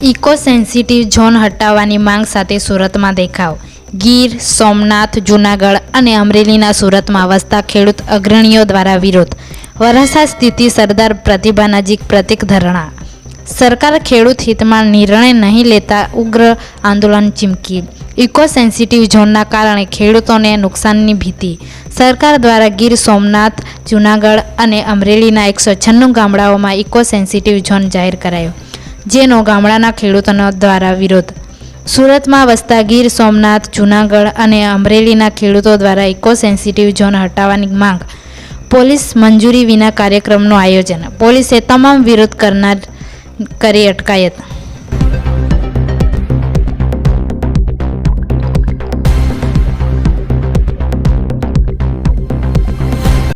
Eco sensitive zone હટાવવાની માંગ સાથે સુરતમાં દેખાવ. ગીર, સોમનાથ, જૂનાગઢ અને અમરેલીના સુરતમાં વસતા ખેડૂત અગ્રણીઓ દ્વારા વિરોધ. વરાસા સ્થિતિ સરદાર પ્રતિભા નજીક પ્રતિક ધરણા. સરકાર ખેડૂત હિતમાં નિર્ણય નહીં લેતા ઉગ્ર આંદોલન ચીમકી. ઇકો સેન્સિટિવ ઝોનના કારણે ખેડૂતોને નુકસાનની ભીતિ. સરકાર દ્વારા ગીર, સોમનાથ, જૂનાગઢ અને અમરેલીના એકસો છન્નું ગામડાઓમાં ઇકો સેન્સિટિવ ઝોન જાહેર કરાયો. જેનો ગામડાના ખેડૂતોનો દ્વારા વિરોધ. સુરતમાં વસતા ગીર સોમનાથ, જૂનાગઢ અને અમરેલીના ખેડૂતો દ્વારા ઇકો સેન્સિટિવ ઝોન હટાવવાની માંગ. પોલીસ મંજૂરી વિના કાર્યક્રમનું આયોજન. પોલીસે તમામ વિરોધ કરનાર કરી અટકાયત.